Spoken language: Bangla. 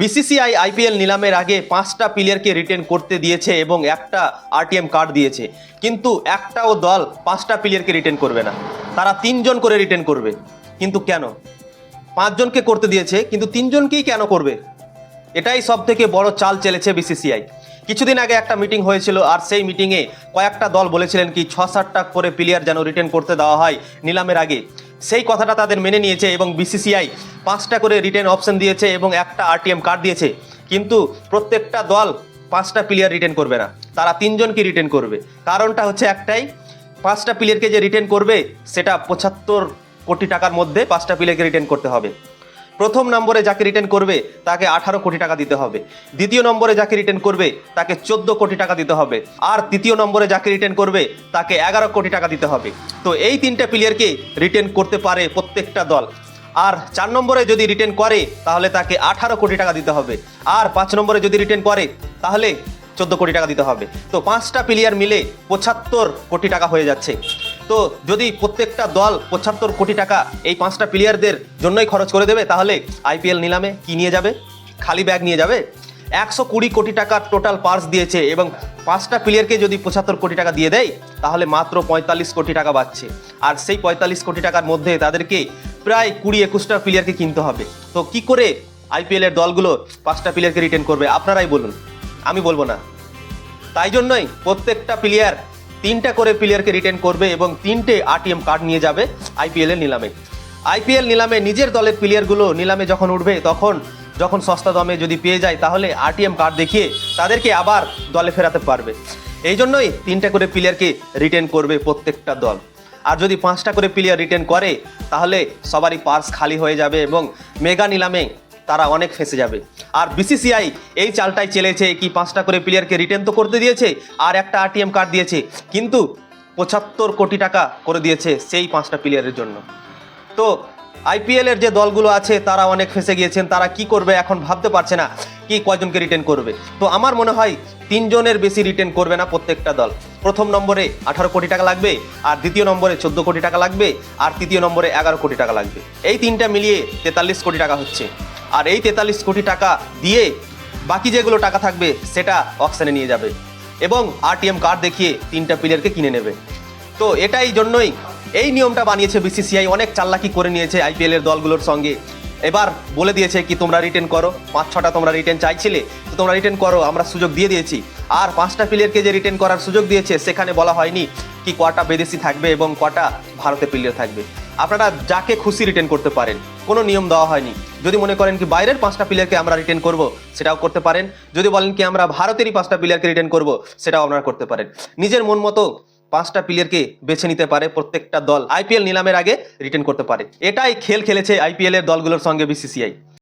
বিসিসিআই আইপিএল নিলামের আগে পাঁচটা প্লেয়ারকে রিটেন করতে দিয়েছে এবং একটা আরটিএম কার্ড দিয়েছে। কিন্তু একটাও দল পাঁচটা প্লেয়ারকে রিটেন করবে না। তারা তিনজন করে রিটেন করবে। কিন্তু কেন? পাঁচজনকে করতে দিয়েছে, কিন্তু তিনজনকেই কেন করবে? এটাই সব থেকে বড় চাল চেলেছে বিসিসিআই। কিছুদিন আগে একটা মিটিং হয়েছিল, আর সেই মিটিংয়ে কয়েকটা দল বলেছিলেন কি ছ সাতটা করে প্লেয়ার যেন রিটেন করতে দেওয়া হয় নিলামের আগে। সেই কথাটা তাদের মেনে নিয়েছে এবং বিসিসিআই পাঁচটা করে রিটেন অপশন দিয়েছে এবং একটা আরটিএম কার্ড দিয়েছে। কিন্তু প্রত্যেকটা দল পাঁচটা প্লেয়ার রিটেন করবে না। তারা তিনজনকে রিটেন করবে। কারণটা হচ্ছে একটাই, পাঁচটা প্লেয়ারকে যে রিটেন করবে, সেটা পঁচাত্তর কোটি টাকার মধ্যে পাঁচটা প্লেয়ারকে রিটেন করতে হবে। প্রথম নম্বরে যাকে রিটার্ন করবে, তাকে আঠারো কোটি টাকা দিতে হবে। দ্বিতীয় নম্বরে যাকে রিটার্ন করবে, তাকে চোদ্দ কোটি টাকা দিতে হবে। আর তৃতীয় নম্বরে যাকে রিটার্ন করবে, তাকে এগারো কোটি টাকা দিতে হবে। তো এই তিনটা প্লেয়ারকে রিটার্ন করতে পারে প্রত্যেকটা দল। আর চার নম্বরে যদি রিটার্ন করে, তাহলে তাকে আঠারো কোটি টাকা দিতে হবে। আর পাঁচ নম্বরে যদি রিটার্ন করে, তাহলে চোদ্দ কোটি টাকা দিতে হবে। তো পাঁচটা প্লেয়ার মিলে পঁচাত্তর কোটি টাকা হয়ে যাচ্ছে। তো যদি প্রত্যেকটা দল পঁচাত্তর কোটি টাকা এই পাঁচটা প্লেয়ারদের জন্যই খরচ করে দেবে, তাহলে আইপিএল নিলামে কি নিয়ে যাবে? খালি ব্যাগ নিয়ে যাবে? একশো কুড়ি কোটি টাকার টোটাল পার্স দিয়েছে এবং পাঁচটা প্লেয়ারকে যদি পঁচাত্তর কোটি টাকা দিয়ে দেয়, তাহলে মাত্র পঁয়তাল্লিশ কোটি টাকা বাড়ছে। আর সেই পঁয়তাল্লিশ কোটি টাকার মধ্যে তাদেরকে প্রায় কুড়ি একুশটা প্লেয়ারকে কিনতে হবে। তো কি করে আইপিএলের দলগুলো পাঁচটা প্লেয়ারকে রিটেন করবে? আপনারাই বলুন। আমি বলব না। তাই জন্যই প্রত্যেকটা প্লেয়ার তিনটা করে প্লেয়ারকে রিটেন করবে এবং তিনটে আরটিএম কার্ড নিয়ে যাবে আইপিএল এর নিলামে। আইপিএল নিলামে নিজের দলের প্লেয়ারগুলো নিলামে যখন উঠবে, তখন যখন সস্তা দামে যদি পেয়ে যায়, তাহলে আরটিএম কার্ড দেখিয়ে তাদেরকে আবার দলে ফেরাতে পারবে। এই জন্যই তিনটা করে প্লেয়ারকে রিটেন করবে প্রত্যেকটা দল। আর যদি পাঁচটা করে প্লেয়ার রিটেন করে, তাহলে সবারই পার্স খালি হয়ে যাবে এবং মেগা নিলামে তারা অনেক ফেসে যাবে। আর বিসিসিআই এই চালটাই চেলেছে কি পাঁচটা করে প্লেয়ারকে রিটার্ন তো করতে দিয়েছে, আর একটা আরটিএম কার্ড দিয়েছে, কিন্তু পঁচাত্তর কোটি টাকা করে দিয়েছে সেই পাঁচটা প্লেয়ারের জন্য। তো আইপিএলের যে দলগুলো আছে, তারা অনেক ফেসে গিয়েছেন, তারা কি করবে এখন ভাবতে পারছে না কি কয়জনকে রিটেন করবে। তো আমার মনে হয় তিনজনের বেশি রিটেন করবে না প্রত্যেকটা দল। প্রথম নম্বরে আঠারো কোটি টাকা লাগবে, আর দ্বিতীয় নম্বরে চোদ্দ কোটি টাকা লাগবে, আর তৃতীয় নম্বরে এগারো কোটি টাকা লাগবে। এই তিনটা মিলিয়ে তেতাল্লিশ কোটি টাকা হচ্ছে। আর এই তেতাল্লিশ কোটি টাকা দিয়ে বাকি যেগুলো টাকা থাকবে, সেটা অকশনে নিয়ে যাবে এবং আরটিএম কার্ড দেখিয়ে তিনটা প্লেয়ারকে কিনে নেবে। তো এটাই জন্যই এই নিয়মটা বানিয়েছে বিসিসিআই অনেক চাল্লাকি করে নিয়েছে আইপিএল এর দলগুলোর সঙ্গে। এবার বলে দিয়েছে কি, তোমরা রিটেন করো। পাঁচ, ছটা তোমরা রিটেন চাইছিলে, তো তোমরা রিটেন করো, আমরা সুযোগ দিয়ে দিয়েছি। আর পাঁচটা প্লেয়ারকে যে রিটেন করার সুযোগ দিয়েছে, সেখানে বলা হয়নি কি কটা বিদেশি থাকবে এবং কটা ভারতে প্লেয়ার থাকবে। আপনারা যাকে খুশি রিটেন করতে পারেন। কোনো নিয়ম দেওয়া হয়নি। যদি মনে করেন কি বাইরের পাঁচটা প্লেয়ারকে আমরা রিটেন করব, সেটাও করতে পারেন। যদি বলেন কি আমরা ভারতেরই পাঁচটা প্লেয়ারকে রিটেন করব, সেটাও আপনারা করতে পারেন। নিজের মন মতো পাঁচটা প্লেয়ারকে বেছে নিতে পারে প্রত্যেকটা দল। আইপিএল নিলামের আগে রিটেন করতে পারে। এটাই খেল খেলেছে আইপিএল এর দলগুলোর সঙ্গে বিসিসিআই